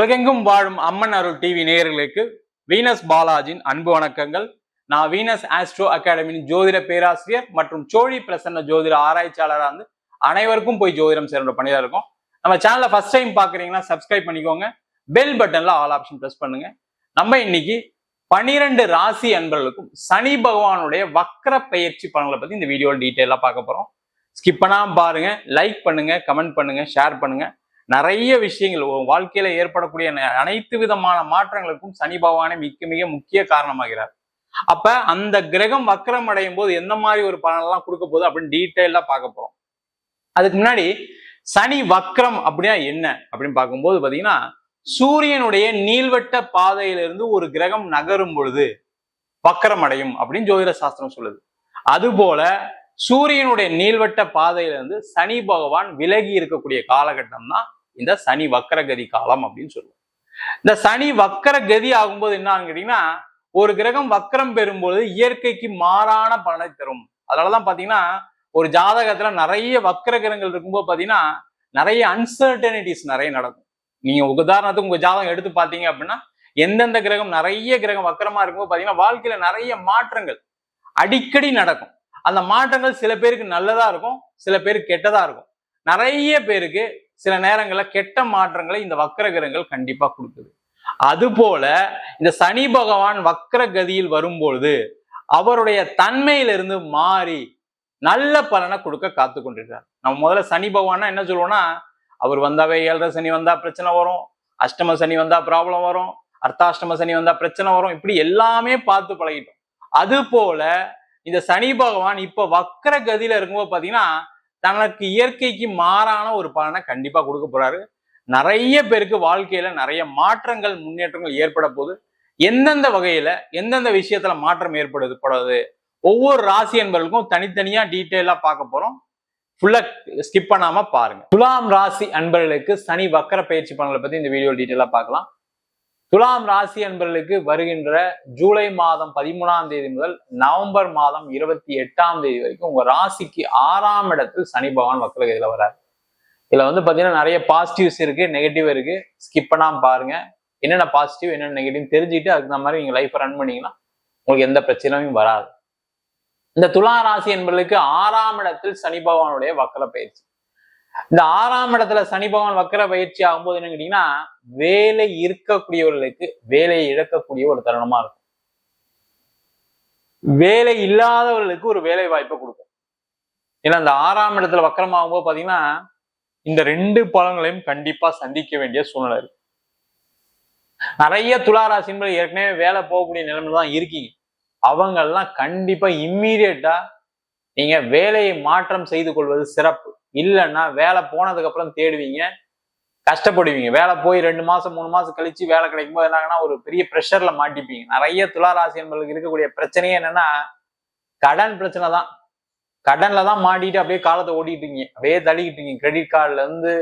உலகெங்கும் வாழும் அம்மன் அருள் டிவி நேயர்களுக்கு வீனஸ் பாலாஜின் அன்பு வணக்கங்கள். நான் வீனஸ் ஆஸ்ட்ரோ அகாடமியின் ஜோதிட பேராசிரியர் மற்றும் சோழி பிரசன்ன ஜோதிட ஆராய்ச்சியாளராக இருந்து அனைவருக்கும் போய் ஜோதிடம் சேர்ந்த பணியாக இருக்கும். நம்ம சேனலை ஃபர்ஸ்ட் டைம் பார்க்குறீங்கன்னா சப்ஸ்கிரைப் பண்ணிக்கோங்க. பெல் பட்டன்ல ஆல் ஆப்ஷன் ப்ரெஸ் பண்ணுங்க. நம்ம இன்னைக்கு பனிரெண்டு ராசி அன்பர்களுக்கும் சனி பகவானுடைய வக்ர பயிற்சி பலன்களை பற்றி இந்த வீடியோவில் டீட்டெயிலாக பார்க்க போகிறோம் ஸ்கிப் பண்ணாமல் பாருங்க லைக் பண்ணுங்க கமெண்ட் பண்ணுங்க ஷேர் பண்ணுங்க. நிறைய விஷயங்கள் வாழ்க்கையில ஏற்படக்கூடிய அனைத்து விதமான மாற்றங்களுக்கும் சனி பகவானே மிக மிக முக்கிய காரணமாகிறார். அப்ப அந்த கிரகம் வக்கரம் அடையும் போது எந்த மாதிரி ஒரு பலனெல்லாம் கொடுக்க போகுது அப்படின்னு டீட்டெயிலா பார்க்க போறோம். அதுக்கு முன்னாடி சனி வக்ரம் அப்படின்னா என்ன அப்படின்னு பார்க்கும்போது பாத்தீங்கன்னா சூரியனுடைய நீள்வட்ட பாதையிலிருந்து ஒரு கிரகம் நகரும் பொழுது வக்கரம் அடையும் அப்படின்னு ஜோதிட சாஸ்திரம் சொல்லுது. அதுபோல சூரியனுடைய நீள்வட்ட பாதையிலிருந்து சனி பகவான் விலகி இருக்கக்கூடிய காலகட்டம் தான் இந்த சனி வக்கரகதி காலம் அப்படின்னு சொல்லுவோம். இந்த சனி வக்கர கதி ஆகும்போது என்ன கேட்டீங்கன்னா ஒரு கிரகம் வக்கரம் பெறும்போது இயற்கைக்கு மாறான பலனை தரும். அதனாலதான் பாத்தீங்கன்னா ஒரு ஜாதகத்துல நிறைய வக்கர கிரகங்கள் இருக்கும்போது பாத்தீங்கன்னா நிறைய அன்சர்டனிட்டிஸ் நிறைய நடக்கும். நீங்க உதாரணத்துக்கு உங்க ஜாதகம் எடுத்து பாத்தீங்க அப்படின்னா எந்தெந்த கிரகம் நிறைய கிரகம் வக்கரமா இருக்கும்போது பாத்தீங்கன்னா வாழ்க்கையில நிறைய மாற்றங்கள் அடிக்கடி நடக்கும். அந்த மாற்றங்கள் சில பேருக்கு நல்லதா இருக்கும் சில பேருக்கு கெட்டதா இருக்கும். நிறைய பேருக்கு சில நேரங்களில் கெட்ட மாற்றங்களை இந்த வக்கர கிரகங்கள் கண்டிப்பா கொடுக்குது. அதுபோல இந்த சனி பகவான் வக்கர கதியில் வரும்பொழுது அவருடைய தன்மையிலிருந்து மாறி நல்ல பலனை கொடுக்க காத்து கொண்டிருக்கார் நம்ம முதல்ல சனி பகவான்னா என்ன சொல்லுவோம்னா அவர் வந்தாவே ஏழரை சனி வந்தா பிரச்சனை வரும் அஷ்டம சனி வந்தா ப்ராப்ளம் வரும் அர்த்தாஷ்டம சனி வந்தா பிரச்சனை வரும் இப்படி எல்லாமே பார்த்து பழகிட்டோம். அது போல இந்த சனி பகவான் இப்ப வக்கர கதியில இருக்கும்போது பாத்தீங்கன்னா தனக்கு இயற்கைக்கு மாறான ஒரு பலனை கண்டிப்பா கொடுக்க போறாரு. நிறைய பேருக்கு வாழ்க்கையில நிறைய மாற்றங்கள் முன்னேற்றங்கள் ஏற்பட போகுது. எந்தெந்த வகையில எந்தெந்த விஷயத்துல மாற்றம் ஏற்படுது படுது? ஒவ்வொரு ராசி என்பவர்களுக்கும் தனித்தனியா டீட்டெயிலா பார்க்க போறோம். ஃபுல்லா ஸ்கிப் பண்ணாம பாருங்க. துலாம் ராசி அன்பர்களுக்கு சனி வக்கர பயிற்சி பலன்களை பத்தி இந்த வீடியோ டீட்டெயிலா பார்க்கலாம். துலாம் ராசி அன்பர்களுக்கு வருகின்ற ஜூலை மாதம் பதிமூணாம் தேதி முதல் நவம்பர் மாதம் இருபத்தி எட்டாம் தேதி வரைக்கும் உங்க ராசிக்கு ஆறாம் இடத்தில் சனி பகவான் வக்கரகதியில வராரு இதுல வந்து பாத்தீங்கன்னா நிறைய பாசிட்டிவ்ஸ் இருக்கு நெகட்டிவ் இருக்கு. ஸ்கிப் பண்ணாம பாருங்க. என்னென்ன பாசிட்டிவ் என்னென்ன நெகட்டிவ் தெரிஞ்சுட்டு அதுக்கு தகுந்த மாதிரி நீங்க லைஃப் ரன் பண்ணீங்கன்னா உங்களுக்கு எந்த பிரச்சனையும் வராது. இந்த துலா ராசி என்பர்களுக்கு ஆறாம் இடத்தில் சனி பகவானுடைய வக்கர பயிற்சி. இந்த ஆறாம் இடத்துல சனி பகவான் வக்கர பயிற்சி ஆகும்போது என்ன கேட்டீங்கன்னா வேலை இருக்கக்கூடியவர்களுக்கு வேலையை இழக்கக்கூடிய ஒரு தருணமா இருக்கும். வேலை இல்லாதவர்களுக்கு ஒரு வேலை வாய்ப்பை கொடுக்கும். ஏன்னா இந்த ஆறாம் இடத்துல வக்கரம் போது பாத்தீங்கன்னா இந்த ரெண்டு பலன்களையும் கண்டிப்பா சந்திக்க வேண்டிய சூழ்நிலை இருக்கு. நிறைய துளாராசி ஏற்கனவே வேலை போகக்கூடிய நிலைமையில தான் இருக்கீங்க. அவங்கெல்லாம் கண்டிப்பா இம்மீடியட்டா நீங்க வேலையை மாற்றம் செய்து கொள்வது சிறப்பு. இல்லைன்னா வேலை போனதுக்கு அப்புறம் தேடுவீங்க கஷ்டப்படுவீங்க. வேலை போய் ரெண்டு மாசம் மூணு மாசம் கழிச்சு வேலை கிடைக்கும் போது என்னாங்கன்னா ஒரு பெரிய ப்ரெஷர்ல மாட்டிப்பீங்க. நிறைய துளாராசி என்பதுக்கு இருக்கக்கூடிய பிரச்சனையே என்னன்னா கடன் பிரச்சனை தான். கடன்ல தான் மாட்டிட்டு அப்படியே காலத்தை ஓட்டிட்டீங்க அப்படியே தள்ளிக்கிட்டீங்க கிரெடிட் கார்டுல இருந்து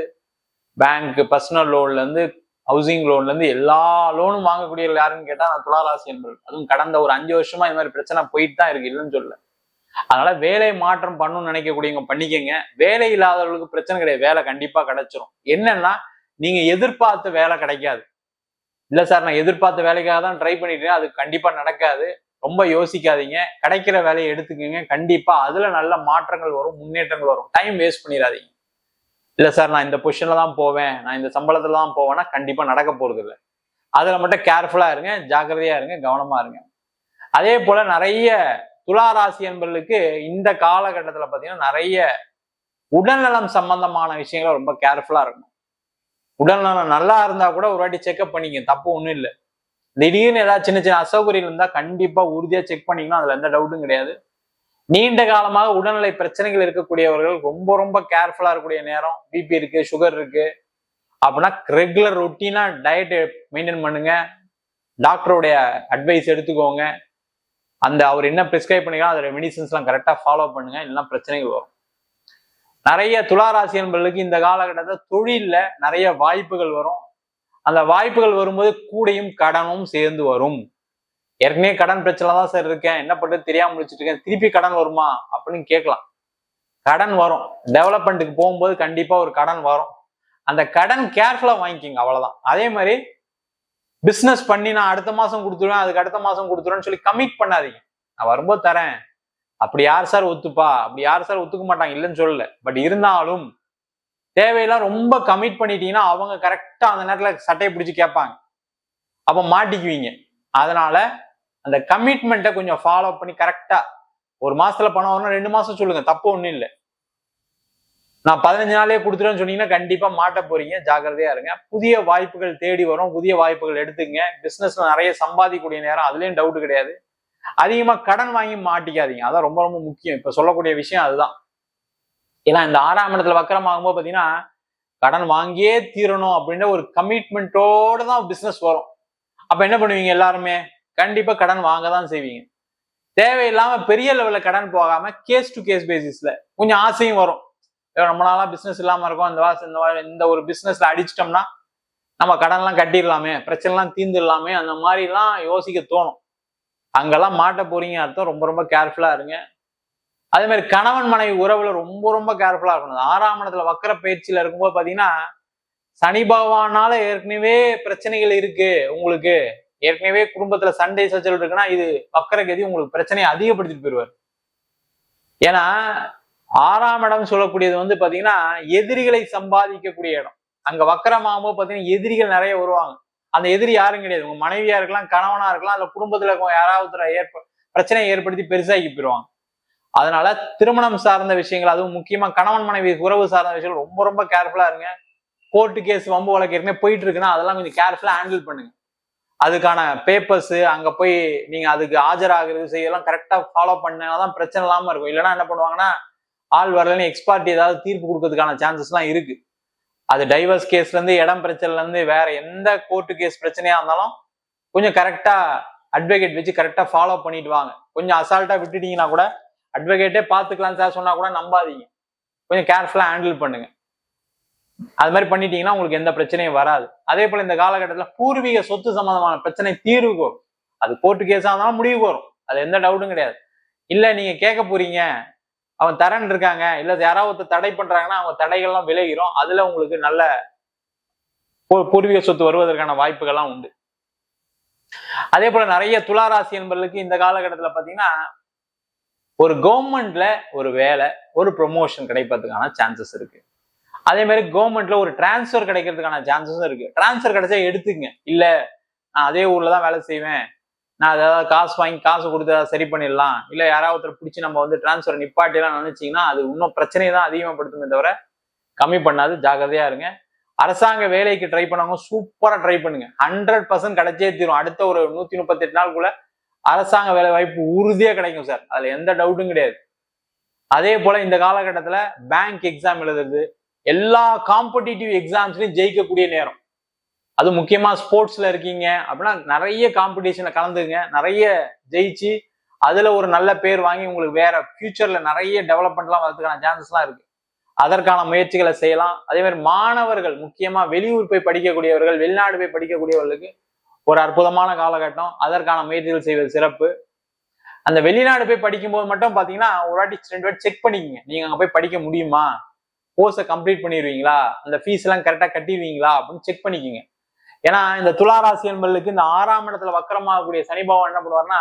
பேங்க் பர்சனல் லோன்ல இருந்து ஹவுசிங் லோன்ல இருந்து எல்லா லோனும் வாங்கக்கூடிய யாருன்னு கேட்டா நான் துளாராசி என்பது அதுவும் கடந்த ஒரு அஞ்சு வருஷமா இந்த மாதிரி பிரச்சனை போயிட்டு தான் இருக்கு இல்லைன்னு சொல்லல. அதனால வேலை மாற்றம் பண்ணணும்னு நினைக்கக்கூடியவங்க பண்ணிக்கங்க. வேலை இல்லாதவர்களுக்கு பிரச்சனை கிடையாது. வேலை கண்டிப்பா கிடைச்சிரும். என்னன்னா நீங்க எதிர்பார்த்த வேலை கிடைக்காது. இல்ல சார் நான் எதிர்பார்த்த வேலைக்காக தான் ட்ரை பண்ணிட்டேன். அது கண்டிப்பா நடக்காது. ரொம்ப யோசிக்காதீங்க. கிடைக்கிற வேலையை எடுத்துக்கோங்க. கண்டிப்பா அதுல நல்ல மாற்றங்கள் வரும் முன்னேற்றங்கள் வரும். டைம் வேஸ்ட் பண்ணிடாதீங்க. இல்ல சார் நான் இந்த பொசிஷன்ல தான் போவேன். நான் இந்த சம்பளத்துல தான் போவேன்னா கண்டிப்பா நடக்க போறது இல்லை. அதுல மட்டும் கேர்ஃபுல்லா இருங்க. ஜாக்கிரதையா இருங்க. கவனமா இருங்க. அதே போல நிறைய துளாராசி என்பர்களுக்கு இந்த காலகட்டத்தில் பார்த்தீங்கன்னா நிறைய உடல்நலம் சம்பந்தமான விஷயங்களை ரொம்ப கேர்ஃபுல்லாக இருக்கணும். உடல்நலம் நல்லா இருந்தால் கூட ஒரு வாட்டி செக்அப் பண்ணிக்க தப்பு ஒன்றும் இல்லை. திடீர்னு ஏதாவது சின்ன சின்ன அசௌகரியம் இருந்தால் கண்டிப்பாக உறுதியாக செக் பண்ணிக்கணும் அதில் எந்த டவுட்டும் கிடையாது. நீண்ட காலமாக உடல்நிலை பிரச்சனைகள் இருக்கக்கூடியவர்கள் ரொம்ப ரொம்ப கேர்ஃபுல்லாக இருக்கக்கூடிய நேரம். பிபி இருக்கு சுகர் இருக்கு. அப்படின்னா ரெகுலர் ரொட்டீனாக டயட் மெயின்டைன் பண்ணுங்க. டாக்டருடைய அட்வைஸ் எடுத்துக்கோங்க. அந்த அவர் என்ன ப்ரிஸ்கிரைப் பண்ணிக்கலாம் அதோட மெடிசன்ஸ்லாம் கரெக்டாக ஃபாலோ பண்ணுங்க இல்லைன்னா பிரச்சனைகள் வரும். நிறைய துளாராசி என்பவர்களுக்கு இந்த காலகட்டத்தில் தொழிலில் நிறைய வாய்ப்புகள் வரும். அந்த வாய்ப்புகள் வரும்போது கூடையும் கடனும் சேர்ந்து வரும். ஏற்கனவே கடன் பிரச்சனை தான் சார் இருக்கேன். என்ன பண்ணுறது தெரியாமல் முடிச்சிட்டு இருக்கேன். திருப்பி கடன் வருமா? அப்படின்னு கேட்கலாம். கடன் வரும். டெவலப்மெண்ட்டுக்கு போகும்போது கண்டிப்பாக ஒரு கடன் வரும். அந்த கடன் கேர்ஃபுல்லாக வாங்கிக்கிங்க அவ்வளோதான் அதே மாதிரி பிஸ்னஸ் பண்ணி நான் அடுத்த மாசம் கொடுத்துருவேன் அதுக்கு அடுத்த மாசம் கொடுத்துருவேன்னு சொல்லி கமிட் பண்ணாதீங்க. நான் வரும்போது தரேன். அப்படி யார் சார் ஒத்துப்பா? அப்படி யார் சார் ஒத்துக்க மாட்டாங்க இல்லைன்னு சொல்லல. பட் இருந்தாலும் தேவையெல்லாம் ரொம்ப கமிட் பண்ணிட்டீங்கன்னா அவங்க கரெக்டா அந்த நேரத்துல சட்டையை பிடிச்சி கேட்பாங்க. அப்ப மாட்டிக்குவீங்க. அதனால அந்த கமிட்மெண்ட்டை கொஞ்சம் ஃபாலோ பண்ணி கரெக்டா ஒரு மாசத்துல பணம் வரணும் ரெண்டு மாசம் சொல்லுங்க தப்பு ஒன்றும் இல்லை. நான் பதினஞ்சு நாளே கொடுத்துருவேன்னு சொன்னீங்கன்னா கண்டிப்பா மாட்ட போறீங்க. ஜாக்கிரதையா இருங்க. புதிய வாய்ப்புகள் தேடி வரும். புதிய வாய்ப்புகள் எடுத்துங்க பிசினஸ்ல நிறைய சம்பாதிக்கக்கூடிய நேரம் அதுலயும் டவுட் கிடையாது. அதிகமா கடன் வாங்கி மாட்டிக்காதீங்க. அதான் ரொம்ப ரொம்ப முக்கியம். இப்ப சொல்லக்கூடிய விஷயம் அதுதான். ஏன்னா இந்த ஆறாம் இடத்துல வக்கரம் ஆகும்போது பாத்தீங்கன்னா கடன் வாங்கியே தீரணும் அப்படின்ற ஒரு கமிட்மெண்ட்டோட தான் பிசினஸ் வரும். அப்ப என்ன பண்ணுவீங்க எல்லாருமே? கண்டிப்பா கடன் வாங்க தான் செய்வீங்க. தேவையில்லாம பெரிய லெவல்ல கடன் போகாம கேஸ் டு கேஸ் பேசிஸ்ல கொஞ்சம் ஆசையும் வரும். ரொம்ப நாளா பிசினஸ் இல்லாம இருக்கும். இந்த வாசம் இந்த இந்த ஒரு பிசினஸ்ல அடிச்சிட்டோம்னா நம்ம கடன்லாம் கட்டிடலாமே பிரச்சனைலாம் தீர்ந்துடலாமே அந்த மாதிரிலாம் யோசிக்க தோணும். அங்கெல்லாம் மாட்ட போறீங்க அர்த்தம். ரொம்ப ரொம்ப கேர்ஃபுல்லா இருங்க. அதே மாதிரி கணவன் மனைவி உறவுல ரொம்ப ரொம்ப கேர்ஃபுல்லா இருக்கணும். ஆறாம் இடத்துல வக்கர பயிற்சியில இருக்கும்போது பாத்தீங்கன்னா சனி பகவானால ஏற்கனவே பிரச்சனைகள் இருக்கு உங்களுக்கு. ஏற்கனவே குடும்பத்துல சண்டை சச்சரவு இருக்குன்னா இது வக்கர கதி உங்களுக்கு பிரச்சனையை அதிகப்படுத்திட்டு போயிடுவார் ஏன்னா ஆறாம் இடம் சொல்லக்கூடியது வந்து பாத்தீங்கன்னா எதிரிகளை சம்பாதிக்கக்கூடிய இடம். அங்க வக்கரமாகும்போது பாத்தீங்கன்னா எதிரிகள் நிறைய வருவாங்க. அந்த எதிரி யாரும் கிடையாது. உங்க மனைவியா இருக்கலாம் கணவனா இருக்கலாம் இல்ல குடும்பத்துல இருக்கவங்க யாராவது ஏற்ப பிரச்சனையை ஏற்படுத்தி பெருசாக்கி போயிடுவாங்க அதனால திருமணம் சார்ந்த விஷயங்கள் அதுவும் முக்கியமா கணவன் மனைவி உறவு சார்ந்த விஷயங்கள் ரொம்ப ரொம்ப கேர்ஃபுல்லா இருங்க. கோர்ட்டு கேஸ் வம்பு வழக்கு ஏற்கனவே போயிட்டு இருக்குன்னா அதெல்லாம் கொஞ்சம் கேர்ஃபுல்லா ஹேண்டில் பண்ணுங்க. அதுக்கான பேப்பர்ஸ் அங்க போய் நீங்க அதுக்கு ஆஜராகிறது செய்யலாம் கரெக்டா ஃபாலோ பண்ணாதான் பிரச்சனை இல்லாம இருக்கும். இல்லைன்னா என்ன பண்ணுவாங்கன்னா ஆள் வரலன்னு எக்ஸ்பார்ட்டி ஏதாவது தீர்ப்பு கொடுக்கறதுக்கான சான்சஸ்லாம் இருக்கு. அது டைவர்ஸ் கேஸ்ல இருந்து இடம் பிரச்சனைல இருந்து வேற எந்த கோர்ட்டு கேஸ் பிரச்சனையா இருந்தாலும் கொஞ்சம் கரெக்டா அட்வொகேட் வச்சு கரெக்டா ஃபாலோ பண்ணிட்டு வாங்க. கொஞ்சம் அசால்ட்டா விட்டுட்டீங்கன்னா கூட அட்வொகேட்டே பார்த்துக்கலாம் சார் சொன்னா கூட நம்பாதீங்க. கொஞ்சம் கேர்ஃபுல்லா ஹேண்டில் பண்ணுங்க. அது மாதிரி பண்ணிட்டீங்கன்னா உங்களுக்கு எந்த பிரச்சனையும் வராது. அதே போல இந்த காலகட்டத்தில் பூர்வீக சொத்து சம்பந்தமான பிரச்சனை தீர்வுக்கு வரும் அது கோர்ட்டு கேஸா இருந்தாலும் முடிவுக்கு வரும் அது எந்த டவுட்டும் கிடையாது. இல்ல நீங்க கேட்க போறீங்க அவன் தரன் இருக்காங்க இல்ல யாராவது ஒருத்தர் தடை பண்றாங்கன்னா அவங்க தடைகள்லாம் விளைகிறோம் அதுல உங்களுக்கு நல்ல பூர்வீக சொத்து வருவதற்கான வாய்ப்புகள்லாம் உண்டு. அதே போல நிறைய துளாராசி என்பவர்களுக்கு இந்த காலகட்டத்துல பாத்தீங்கன்னா ஒரு கவர்மெண்ட்ல ஒரு வேலை ஒரு ப்ரொமோஷன் கிடைப்பதுக்கான சான்சஸ் இருக்கு. அதே மாதிரி கவர்மெண்ட்ல ஒரு டிரான்ஸ்ஃபர் கிடைக்கிறதுக்கான சான்சஸும் இருக்கு. டிரான்ஸ்ஃபர் கிடைச்சா எடுத்துங்க இல்ல நான் அதே ஊர்ல தான் வேலை செய்வேன். நான் அதாவது காசு வாங்கி காசு கொடுத்து அதை சரி பண்ணிடலாம். இல்லை யாராவது ஒருத்தர் பிடிச்சி நம்ம வந்து டிரான்ஸ்ஃபர் நிப்பாட்டிலாம் நினைச்சிங்கன்னா அது இன்னும் பிரச்சனையை தான் அதிகமாகப்படுத்துமே தவிர கம்மி பண்ணாது. ஜாக்கிரதையாக இருங்க. அரசாங்க வேலைக்கு ட்ரை பண்ணவங்க சூப்பராக ட்ரை பண்ணுங்க. ஹண்ட்ரட் பர்சன்ட் கிடைச்சே தீரும். அடுத்த ஒரு நூற்றி முப்பத்தெட்டு நாளுக்குள்ள அரசாங்க வேலை வாய்ப்பு உறுதியாக கிடைக்கும் சார் அதில் எந்த டவுட்டும் கிடையாது. அதே போல் இந்த காலகட்டத்தில் பேங்க் எக்ஸாம் எழுதுறது எல்லா காம்படிட்டிவ் எக்ஸாம்ஸ்லையும் ஜெயிக்கக்கூடிய நேரம். அது முக்கியமாக ஸ்போர்ட்ஸில் இருக்கீங்க அப்படின்னா நிறைய காம்படிஷனில் கலந்துங்க நிறைய ஜெயிச்சு அதில் ஒரு நல்ல பேர் வாங்கி உங்களுக்கு வேற ஃப்யூச்சரில் நிறைய டெவலப்மெண்ட்லாம் வரதுக்கான சான்சஸ்லாம் இருக்குது அதற்கான முயற்சிகளை செய்யலாம். அதே மாதிரி மாணவர்கள் முக்கியமாக வெளியூர் போய் படிக்கக்கூடியவர்கள் வெளிநாடு போய் படிக்கக்கூடியவர்களுக்கு ஒரு அற்புதமான காலகட்டம். அதற்கான முயற்சிகள் செய்வது சிறப்பு. அந்த வெளிநாடு போய் படிக்கும்போது மட்டும் பார்த்தீங்கன்னா ஒரு வாட்டி ரெண்டு வாட்டி செக் பண்ணிக்கங்க. நீங்கள் அங்கே போய் படிக்க முடியுமா? கோர்ஸை கம்ப்ளீட் பண்ணிடுவீங்களா? அந்த ஃபீஸ் எல்லாம் கரெக்டாக கட்டிடுவீங்களா? அப்படின்னு செக் பண்ணிக்கோங்க. ஏன்னா இந்த துளாராசி என்பதுக்கு இந்த ஆறாம் இடத்துல வக்கரமாகக்கூடிய சனி பகவான் என்ன பண்ணுவார்னா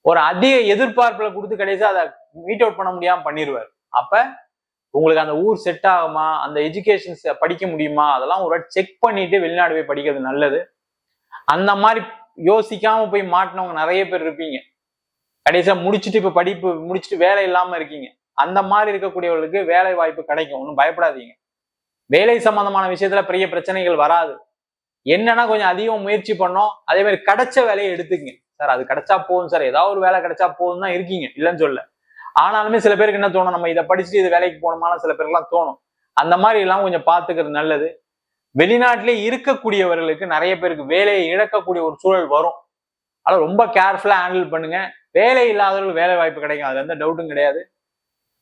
ஒரு அதிக எதிர்பார்ப்புல கொடுத்து கடைசி அதை மீட் அவுட் பண்ண முடியாம பண்ணிடுவார் அப்ப உங்களுக்கு அந்த ஊர் செட் ஆகுமா? அந்த எஜுகேஷன்ஸ் படிக்க முடியுமா? அதெல்லாம் ஒரு வாட்டி செக் பண்ணிட்டு வெளிநாடு போய் படிக்கிறது நல்லது. அந்த மாதிரி யோசிக்காம போய் மாட்டினவங்க நிறைய பேர் இருப்பீங்க. கடைசியா முடிச்சுட்டு இப்ப படிப்பு முடிச்சுட்டு வேலை இல்லாம இருக்கீங்க. அந்த மாதிரி இருக்கக்கூடியவர்களுக்கு வேலை வாய்ப்பு கிடைக்கும். ஒன்றும் பயப்படாதீங்க. வேலை சம்பந்தமான விஷயத்துல பெரிய பிரச்சனைகள் வராது. என்னன்னா கொஞ்சம் அதிகம் முயற்சி பண்ணோம். அதே மாதிரி கிடைச்ச வேலையை எடுத்துக்கங்க. சார் அது கிடைச்சா போதும் சார். ஏதாவது ஒரு வேலை கிடைச்சா போதும் தான் இருக்கீங்க. இல்லைன்னு சொல்ல ஆனாலுமே சில பேருக்கு என்ன தோணும்? நம்ம இதை படிச்சுட்டு இது வேலைக்கு போகணுமான சில பேருக்குலாம் தோணும். அந்த மாதிரி எல்லாம் கொஞ்சம் பார்த்துக்கிறது நல்லது. வெளிநாட்டிலே இருக்கக்கூடியவர்களுக்கு நிறைய பேருக்கு வேலையை இழக்கக்கூடிய ஒரு சூழல் வரும். அதனால ரொம்ப கேர்ஃபுல்லா ஹேண்டில் பண்ணுங்க. வேலை இல்லாதவர்கள் வேலை வாய்ப்பு கிடைக்கும். அதுல எந்த டவுட்டும் கிடையாது.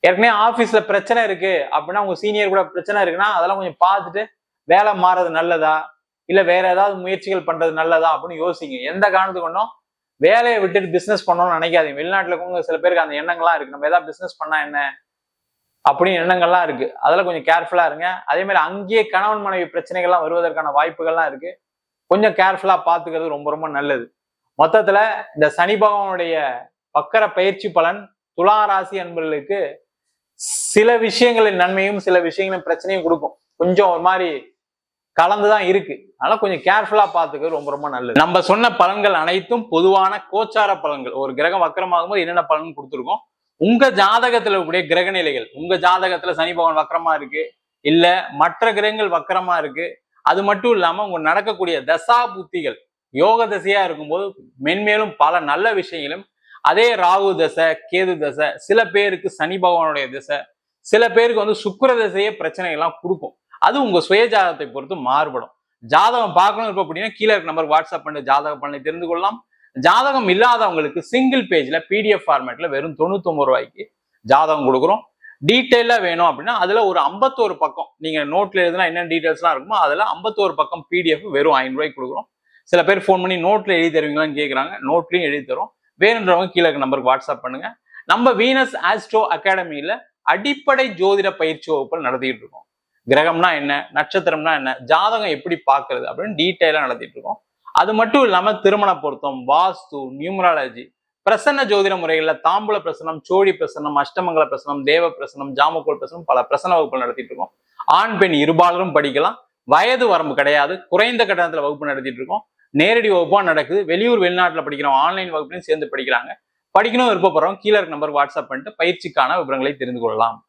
ஏற்கனவே ஆஃபீஸ்ல பிரச்சனை இருக்கு. அப்படின்னா உங்க சீனியர் கூட பிரச்சனை இருக்குன்னா அதெல்லாம் கொஞ்சம் பார்த்துட்டு வேலை மாறது நல்லதா? இல்ல வேற ஏதாவது முயற்சிகள் பண்றது நல்லதா அப்படின்னு யோசிங்க. எந்த காரணத்துக்கு ஒன்றும் வேலையை விட்டுட்டு பிசினஸ் பண்ணணும்னு நினைக்காதீங்க. வெளிநாட்டுல இருக்கவங்க சில பேருக்கு அந்த எண்ணங்கள்லாம் இருக்கு. நம்ம ஏதாவது பிசினஸ் பண்ணா என்ன? அப்படின்னு எண்ணங்கள்லாம் இருக்கு. அதெல்லாம் கொஞ்சம் கேர்ஃபுல்லா இருங்க. அதே மாதிரி அங்கேயே கணவன் மனைவி பிரச்சனைகள்லாம் வருவதற்கான வாய்ப்புகள்லாம் இருக்கு. கொஞ்சம் கேர்ஃபுல்லா பாத்துக்கிறது ரொம்ப ரொம்ப நல்லது. மொத்தத்துல இந்த சனி பகவானுடைய வக்கர பயிற்சி பலன் துலா ராசி அன்பர்களுக்கு சில விஷயங்களின் நன்மையும் சில விஷயங்களின் பிரச்சனையும் கொடுக்கும். கொஞ்சம் ஒரு மாதிரி கலந்துதான் இருக்கு. அதனால கொஞ்சம் கேர்ஃபுல்லா பாத்துக்கிறது ரொம்ப ரொம்ப நல்லது. நம்ம சொன்ன பலன்கள் அனைத்தும் பொதுவான கோச்சார பலன்கள். ஒரு கிரகம் வக்கரமாகும் போது என்னென்ன பலன் கொடுத்துருக்கோம்? உங்க ஜாதகத்துல இருக்கக்கூடிய கிரக நிலைகள். உங்க ஜாதகத்துல சனி பகவான் வக்கரமா இருக்கு. இல்ல மற்ற கிரகங்கள் வக்கரமா இருக்கு. அது மட்டும் இல்லாம உங்க நடக்கக்கூடிய தசா புத்திகள். யோக தசையா இருக்கும்போது மென்மேலும் பல நல்ல விஷயங்களும். அதே ராகு தசை கேது தசை சில பேருக்கு சனி பகவானுடைய தசை சில பேருக்கு வந்து சுக்கர தசையே பிரச்சனைகள்லாம் கொடுக்கும். அது உங்க சுய ஜாதகத்தை பொறுத்து மாறுபடும். ஜாதகம் பார்க்கணும் இருப்ப அப்படின்னா கீழே இருக்க நம்பருக்கு வாட்ஸ்அப் பண்ணி ஜாதக பண்ணி தெரிந்து கொள்ளலாம். ஜாதகம் இல்லாதவங்களுக்கு சிங்கிள் பேஜ்ல பிடிஎஃப் ஃபார்மேட்ல வெறும் தொண்ணூத்தொம்பது ரூபாய்க்கு ஜாதகம் கொடுக்குறோம். டீட்டெயிலா வேணும் அப்படின்னா அதுல ஒரு ஐம்பத்தோரு பக்கம் நீங்க நோட்ல எழுதுனா என்ன டீட்டெயில்ஸ்லாம் இருக்குமோ அதுல ஐம்பத்தோரு பக்கம் பிடிஎஃப் வெறும் ஐநூறு ரூபாய்க்கு கொடுக்குறோம். சில பேர் ஃபோன் பண்ணி நோட்ல எழுதி தருவீங்களான்னு கேட்குறாங்க நோட்லையும் எழுதி தரும் வேணுன்றவங்க கீழே நம்பருக்கு வாட்ஸ்அப் பண்ணுங்க. நம்ம வீனஸ் ஆஸ்ட்ரோ அகாடமியில அடிப்படை ஜோதிட பயிற்சி வகுப்புகள் நடத்திட்டு இருக்கோம். கிரகம்னா என்ன நட்சத்திரம்னா என்ன ஜாதகம் எப்படி பார்க்கறது அப்படின்னு டீட்டெயிலாக நடத்திட்டு இருக்கோம். அது மட்டும் இல்லாம திருமண பொருத்தம் வாஸ்து நியூமராலஜி பிரசன்ன ஜோதிட முறைகளில் தாம்பூல பிரசனம் சோழி பிரசனம் அஷ்டமங்கல பிரசனம் தேவ பிரசனம் ஜாமக்கோல் பிரசனம் பல பிரசன வகுப்புகள் நடத்திட்டு இருக்கோம். ஆண் பெண் இருபாலரும் படிக்கலாம். வயது வரம்பு கிடையாது. குறைந்த கட்டணத்துல வகுப்பு நடத்திட்டு இருக்கோம். நேரடி வகுப்பா நடக்குது. வெளியூர் வெளிநாட்டுல படிக்கிறோம் ஆன்லைன் வகுப்புலையும் சேர்ந்து படிக்கிறாங்க. படிக்கணும் விருப்பப்படுறோம் கீழே இருக்க நம்பர் வாட்ஸ்அப் பண்ணிட்டு பயிற்சிக்கான விவரங்களை தெரிந்து கொள்ளலாம்.